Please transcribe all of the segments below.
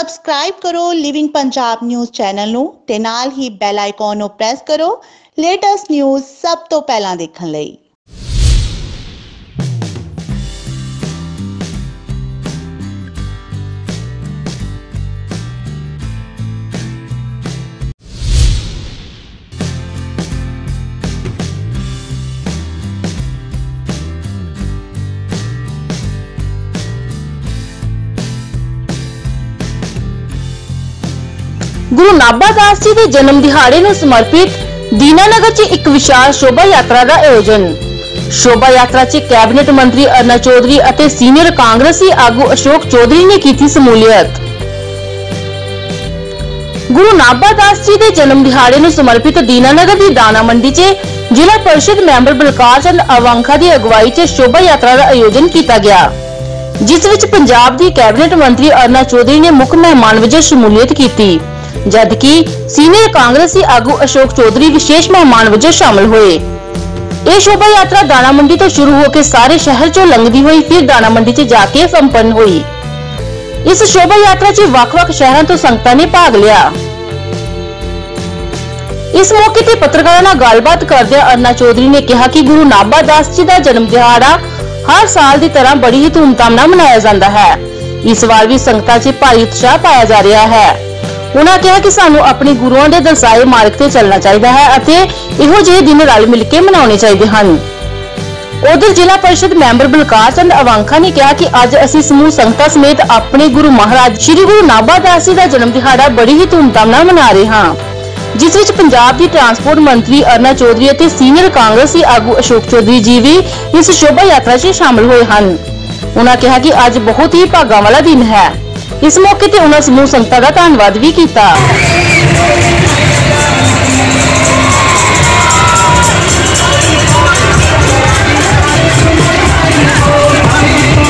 Subscribe ਕਰੋ living Punjab news channel ਨੂੰ ਤੇ ਨਾਲ ਹੀ ਬੈਲ ਆਈਕਨ ਨੂੰ ਪ੍ਰੈਸ ਕਰੋ ਲੇਟੈਸਟ ਨਿਊਜ਼ ਸਭ ਤੋਂ ਪਹਿਲਾਂ ਦੇਖਣ ਲਈ। ਗੁਰੂ ਨਾਭਾ ਦਾਸ ਜੀ ਦੇ ਜਨਮ ਦਿਹਾੜੇ ਨੂੰ ਸਮਰਪਿਤ ਦੀਨਾਨਗਰ 'ਚ ਇੱਕ ਵਿਸ਼ਾਲ ਸ਼ੋਭਾ ਯਾਤਰਾ ਦਾ ਆਯੋਜਨ। ਸ਼ੋਭਾ ਯਾਤਰਾ 'ਚ ਕੈਬਨਿਟ ਮੰਤਰੀ ਅਰਨਾ ਚੌਧਰੀ ਅਤੇ ਸੀਨੀਅਰ ਕਾਂਗਰਸੀ ਆਗੂ ਅਸ਼ੋਕ ਚੌਧਰੀ ਨੇ ਕੀਤੀ ਸਮੂਲੀਅਤ। ਗੁਰੂ ਨਾਭਾ ਦਾਸ ਜੀ ਦੇ ਜਨਮ ਦਿਹਾੜੇ ਨੂੰ ਸਮਰਪਿਤ ਦੀਨਾਨਗਰ ਦੀ ਦਾਣਾ ਮੰਡੀ 'ਚ ਜ਼ਿਲ੍ਹਾ ਪਰਿਸ਼ਦ ਮੈਂਬਰ ਬਲਕਾਰ ਚੰਦ ਅਵਾਂਖਾ ਦੀ ਅਗਵਾਈ 'ਚ ਸ਼ੋਭਾ ਯਾਤਰਾ ਦਾ ਆਯੋਜਨ ਕੀਤਾ ਗਿਆ। ਜਿਸ ਵਿੱਚ ਪੰਜਾਬ ਦੀ ਕੈਬਨਿਟ ਮੰਤਰੀ ਅਰਨਾ ਚੌਧਰੀ ਨੇ ਮੁੱਖ ਮਹਿਮਾਨ ਵਜੋਂ ਸ਼ਮੂਲੀਅਤ ਕੀਤੀ। ਜਦਕਿ ਸੀਨੀਅਰ ਕਾਂਗਰਸੀ ਆਗੂ ਅਸ਼ੋਕ ਚੌਧਰੀ ਵਿਸ਼ੇਸ਼ ਮਹਿਮਾਨ ਵਜੋਂ ਸ਼ਾਮਲ ਹੋਏ। ਇਹ ਸ਼ੋਭਾ ਯਾਤਰਾ ਦਾਣਾ ਮੰਡੀ ਤੋਂ ਸ਼ੁਰੂ ਹੋ ਕੇ ਸਾਰੇ ਸ਼ਹਿਰ ਚੋਂ ਲੰਘਦੀ ਹੋਈ ਫਿਰ ਦਾਣਾ ਮੰਡੀ 'ਚ ਜਾ ਕੇ ਸੰਪੰਨ ਹੋਈ। ਇਸ ਸ਼ੋਭਾ ਯਾਤਰਾ 'ਚ ਵੱਖ-ਵੱਖ ਸ਼ਹਿਰਾਂ ਤੋਂ ਸੰਗਤਾਂ ਨੇ ਭਾਗ ਲਿਆ। ਇਸ ਮੌਕੇ ਤੇ ਪੱਤਰਕਾਰਾਂ ਨਾਲ ਗੱਲਬਾਤ ਕਰਦਿਆਂ ਅਰਨਾ ਚੌਧਰੀ ਨੇ ਕਿਹਾ ਕਿ ਗੁਰੂ ਨਾਭਾ ਦਾਸ ਜੀ ਦਾ ਜਨਮ ਦਿਹਾੜਾ ਹਰ ਸਾਲ ਦੀ ਤਰ੍ਹਾਂ ਬੜੀ ਹੀ ਧੂਮਧਾਮ ਨਾਲ ਮਨਾਇਆ ਜਾਂਦਾ ਹੈ। ਇਸ ਵਾਰ ਵੀ ਸੰਗਤਾਂ 'ਚ ਭਾਰੀ ਉਤਸ਼ਾਹ ਪਾਇਆ ਜਾ ਰਿਹਾ ਹੈ। ਉਹਨਾਂ ਕਿਹਾ ਕਿ ਸਾਨੂੰ ਆਪਣੇ ਗੁਰੂਆਂ ਦੇ ਦਰਸਾਏ ਮਾਰਗ ਤੇ ਚੱਲਣਾ ਚਾਹੀਦਾ ਹੈ ਅਤੇ ਇਹੋ ਜਿਹੇ ਦਿਨ ਰਲ ਮਿਲ ਕੇ ਮਨਾਉਣੇ ਚਾਹੀਦੇ ਹਨ। ਉਧਰ ਜ਼ਿਲ੍ਹਾ ਪਰਿਸ਼ਦ ਮੈਂਬਰ ਬਲਕਾਰ ਚੰਦ ਅਵਾਂਖਾ ਨੇ ਕਿਹਾ ਕਿ ਅੱਜ ਅਸੀਂ ਸਮੂਹ ਸੰਗਤਾਂ ਸਮੇਤ ਆਪਣੇ ਗੁਰੂ ਮਹਾਰਾਜ ਸ੍ਰੀ ਗੁਰੂ ਨਾਭਾ ਦਾਸ ਜੀ ਦਾ ਜਨਮ ਦਿਹਾੜਾ ਬੜੀ ਹੀ ਧੂਮਧਾਮ ਨਾਲ ਮਨਾ ਰਹੇ ਹਾਂ। ਜਿਸ ਵਿੱਚ ਪੰਜਾਬ ਦੀ ਟਰਾਂਸਪੋਰਟ ਮੰਤਰੀ ਅਰਨਾ ਚੌਧਰੀ ਅਤੇ ਸੀਨੀਅਰ ਕਾਂਗਰਸੀ ਆਗੂ ਅਸ਼ੋਕ ਚੌਧਰੀ ਜੀ ਵੀ ਇਸ ਸ਼ੋਭਾ ਯਾਤਰਾ 'ਚ ਸ਼ਾਮਲ ਹੋਏ ਹਨ। ਉਹਨਾਂ ਕਿਹਾ ਕਿ ਅੱਜ ਬਹੁਤ ਹੀ ਭਾਗਾਂ ਵਾਲਾ ਦਿਨ ਹੈ। ਇਸ ਮੌਕੇ ਤੇ ਉਹਨਾਂ ਸਮੂਹ ਸੰਗਤਾਂ ਦਾ ਧੰਨਵਾਦ ਵੀ ਕੀਤਾ।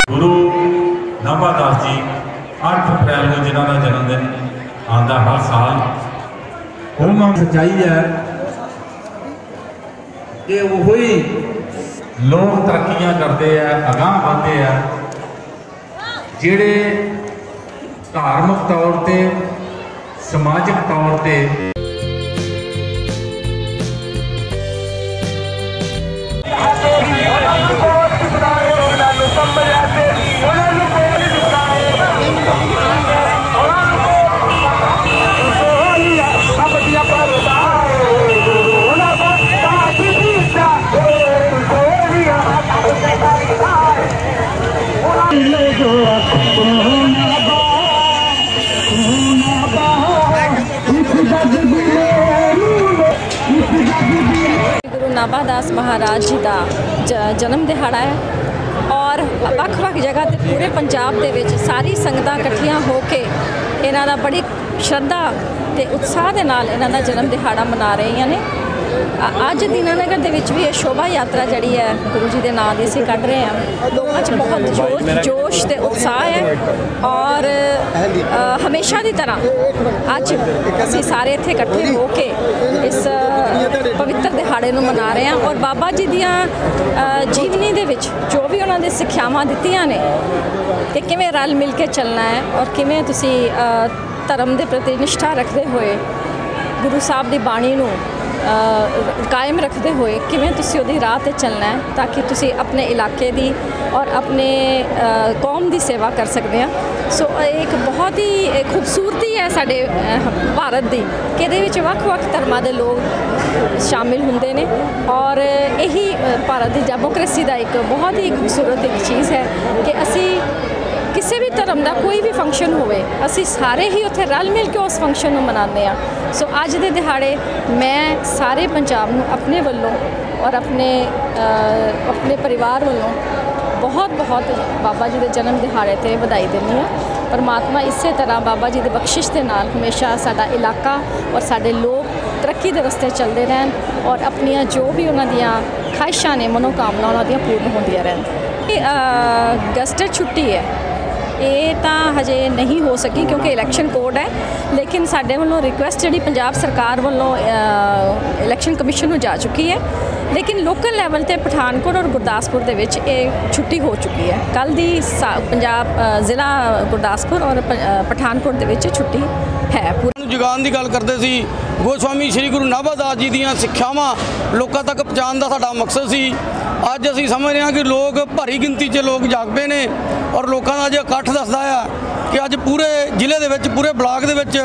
ਗੁਰੂ ਜੀ 8 ਅਪ੍ਰੈਲ ਨੂੰ ਜਿਨ੍ਹਾਂ ਦਾ ਜਨਮ ਦਿਨ ਆਉਂਦਾ ਹਰ ਸਾਲ ਉਹਨਾਂ ਸੱਚਾਈ ਹੈ ਕਿ ਉਹ ਹੀ ਲੋਕ ਤਰੱਕੀਆਂ ਕਰਦੇ ਆ, ਅਗਾਹ ਵਧਦੇ ਆ, ਜਿਹੜੇ ਧਾਰਮਿਕ ਤੌਰ ਤੇ ਸਮਾਜਿਕ ਤੌਰ ਤੇ ਨਾਭਾ ਦਾਸ ਮਹਾਰਾਜ ਜੀ ਦਾ ਜਨਮ ਦਿਹਾੜਾ ਹੈ। ਔਰ ਵੱਖ-ਵੱਖ ਜਗ੍ਹਾ ਤੇ ਪੂਰੇ ਪੰਜਾਬ ਦੇ ਵਿੱਚ ਸਾਰੀ ਸੰਗਤਾਂ ਇਕੱਠੀਆਂ ਹੋ ਕੇ ਇਹਨਾਂ ਦਾ ਬੜੀ ਸ਼ਰਧਾ ਤੇ ਉਤਸ਼ਾਹ ਦੇ ਨਾਲ ਇਹਨਾਂ ਦਾ ਜਨਮ ਦਿਹਾੜਾ ਮਨਾ ਰਹੀਆਂ ਨੇ। ਅੱਜ ਦੀਨਾਨਗਰ ਦੇ ਵਿੱਚ ਵੀ ਇਹ ਸ਼ੋਭਾ ਯਾਤਰਾ ਜਿਹੜੀ ਹੈ ਗੁਰੂ ਜੀ ਦੇ ਨਾਂ ਦੀ ਅਸੀਂ ਕੱਢ ਰਹੇ ਹਾਂ। ਲੋਕਾਂ 'ਚ ਬਹੁਤ ਜੋਸ਼ ਜੋਸ਼ ਤੇ ਉਤਸ਼ਾਹ ਹੈ ਔਰ ਹਮੇਸ਼ਾ ਦੀ ਤਰ੍ਹਾਂ ਅੱਜ ਅਸੀਂ ਸਾਰੇ ਇੱਥੇ ਇਕੱਠੇ ਹੋ ਕੇ ਦਿਹਾੜੇ ਨੂੰ ਮਨਾ ਰਹੇ ਹਾਂ ਔਰ ਬਾਬਾ ਜੀ ਦੀਆਂ ਜੀਵਨੀ ਦੇ ਵਿੱਚ ਜੋ ਵੀ ਉਹਨਾਂ ਦੇ ਸਿੱਖਿਆਵਾਂ ਦਿੱਤੀਆਂ ਨੇ ਕਿ ਕਿਵੇਂ ਰਲ ਮਿਲ ਕੇ ਚੱਲਣਾ ਹੈ ਔਰ ਕਿਵੇਂ ਤੁਸੀਂ ਧਰਮ ਦੇ ਪ੍ਰਤੀ ਨਿਸ਼ਠਾ ਰੱਖਦੇ ਹੋਏ, ਗੁਰੂ ਸਾਹਿਬ ਦੀ ਬਾਣੀ ਨੂੰ ਕਾਇਮ ਰੱਖਦੇ ਹੋਏ ਕਿਵੇਂ ਤੁਸੀਂ ਉਹਦੀ ਰਾਹ ਤੇ ਚੱਲਣਾ ਹੈ ਤਾਂ ਕਿ ਤੁਸੀਂ ਆਪਣੇ ਇਲਾਕੇ ਦੀ ਔਰ ਆਪਣੇ ਕੌਮ ਦੀ ਸੇਵਾ ਕਰ ਸਕਦੇ ਆ ਸੋ, ਇਹ ਇੱਕ ਬਹੁਤ ਹੀ ਖੂਬਸੂਰਤੀ ਹੈ ਸਾਡੇ ਭਾਰਤ ਦੀ ਕਿ ਇਹਦੇ ਵਿੱਚ ਵੱਖ-ਵੱਖ ਧਰਮਾਂ ਦੇ ਲੋਕ ਸ਼ਾਮਿਲ ਹੁੰਦੇ ਨੇ ਔਰ ਇਹੀ ਭਾਰਤ ਦੀ ਡੈਮੋਕ੍ਰੇਸੀ ਦਾ ਇੱਕ ਬਹੁਤ ਹੀ ਖੂਬਸੂਰਤ ਇੱਕ ਚੀਜ਼ ਹੈ ਕਿ ਅਸੀਂ ਕਿਸੇ ਵੀ ਧਰਮ ਦਾ ਕੋਈ ਵੀ ਫੰਕਸ਼ਨ ਹੋਵੇ, ਅਸੀਂ ਸਾਰੇ ਹੀ ਉੱਥੇ ਰਲ ਮਿਲ ਕੇ ਉਸ ਫੰਕਸ਼ਨ ਨੂੰ ਮਨਾਉਂਦੇ ਆ ਸੋ, ਅੱਜ ਦੇ ਦਿਹਾੜੇ ਮੈਂ ਸਾਰੇ ਪੰਜਾਬ ਨੂੰ ਆਪਣੇ ਵੱਲੋਂ ਔਰ ਆਪਣੇ ਆਪਣੇ ਪਰਿਵਾਰ ਵੱਲੋਂ ਬਹੁਤ ਬਹੁਤ ਬਾਬਾ ਜੀ ਦੇ ਜਨਮ ਦਿਹਾੜੇ ਤੇ ਵਧਾਈ ਦਿੰਦੀ ਹਾਂ। ਪਰਮਾਤਮਾ ਇਸੇ ਤਰ੍ਹਾਂ ਬਾਬਾ ਜੀ ਦੇ ਬਖਸ਼ਿਸ਼ ਦੇ ਨਾਲ ਹਮੇਸ਼ਾ ਸਾਡਾ ਇਲਾਕਾ ਔਰ ਸਾਡੇ ਲੋਕ ਤਰੱਕੀ ਦੇ ਰਸਤੇ ਚੱਲਦੇ ਰਹਿਣ ਔਰ ਆਪਣੀਆਂ ਜੋ ਵੀ ਉਹਨਾਂ ਦੀਆਂ ਖਾਹਿਸ਼ਾਂ ਨੇ ਮਨੋਕਾਮਨਾ ਉਹਨਾਂ ਦੀਆਂ ਪੂਰਨ ਹੁੰਦੀਆਂ ਰਹਿਣ। ਇਹ ਗਸਟਡ ਛੁੱਟੀ ਹੈ। ਇਹ ਤਾਂ ਹਜੇ ਨਹੀਂ ਹੋ ਸਕੀ ਕਿਉਂਕਿ ਇਲੈਕਸ਼ਨ ਕੋਡ ਹੈ। ਲੇਕਿਨ ਸਾਡੇ ਵੱਲੋਂ ਰਿਕੁਐਸਟ ਜਿਹੜੀ ਪੰਜਾਬ ਸਰਕਾਰ ਵੱਲੋਂ ਇਲੈਕਸ਼ਨ ਕਮਿਸ਼ਨ ਨੂੰ ਜਾ ਚੁੱਕੀ ਹੈ। ਲੇਕਿਨ ਲੋਕਲ ਲੈਵਲ ਤੇ ਪਠਾਨਕੋਟ ਔਰ ਗੁਰਦਾਸਪੁਰ ਦੇ ਵਿੱਚ ਇਹ ਛੁੱਟੀ ਹੋ ਚੁੱਕੀ ਹੈ। ਕੱਲ ਦੀ ਸਾ- ਪੰਜਾਬ ਜ਼ਿਲ੍ਹਾ ਗੁਰਦਾਸਪੁਰ ਔਰ ਪ- ਪਠਾਨਕੋਟ ਦੇ ਵਿੱਚ ਛੁੱਟੀ ਹੈ ਪੂਰੀ। ਨੂੰ ਦੀ ਗੱਲ ਕਰਦੇ ਸੀ, ਗੋਸਵਾਮੀ ਸ੍ਰੀ ਗੁਰੂ ਨਾਭਾ ਦਾਸ ਜੀ ਦੀਆਂ ਸਿੱਖਿਆਵਾਂ ਲੋਕਾਂ ਤੱਕ ਪਹੁੰਚਾਉਣ ਦਾ ਸਾਡਾ ਮਕਸਦ ਸੀ। ਅੱਜ ਅਸੀਂ ਸਮਝ ਰਹੇ ਹਾਂ ਕਿ ਲੋਕ ਭਾਰੀ ਗਿਣਤੀ 'ਚ ਲੋਕ ਜਾਗ ਪਏ ਨੇ ਔਰ ਲੋਕਾਂ ਦਾ ਅੱਜ ਇਕੱਠ ਦੱਸਦਾ ਆ ਕਿ ਅੱਜ ਪੂਰੇ ਜ਼ਿਲ੍ਹੇ ਦੇ ਵਿੱਚ, ਪੂਰੇ ਬਲਾਕ ਦੇ ਵਿੱਚ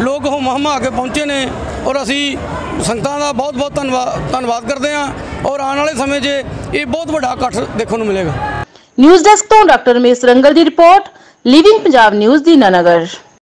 ਲੋਕ ਹੁਮ ਹੁਮਾ ਕੇ ਪਹੁੰਚੇ ਨੇ ਔਰ ਅਸੀਂ ਸੰਗਤਾਂ ਦਾ ਬਹੁਤ ਬਹੁਤ ਧੰਨਵਾਦ ਧੰਨਵਾਦ ਕਰਦੇ ਹਾਂ ਔਰ ਆਉਣ ਵਾਲੇ ਸਮੇਂ 'ਚ ਇਹ ਬਹੁਤ ਵੱਡਾ ਇਕੱਠ ਦੇਖਣ ਨੂੰ ਮਿਲੇਗਾ। ਨਿਊਜ਼ ਡੈਸਕ ਤੋਂ ਡਾਕਟਰ ਰਮੇਸ਼ ਰੰਗਲ ਦੀ ਰਿਪੋਰਟ ਲਿਵਿੰਗ ਪੰਜਾਬ ਨਿਊਜ਼ ਦੀ ਦੀਨਾਨਗਰ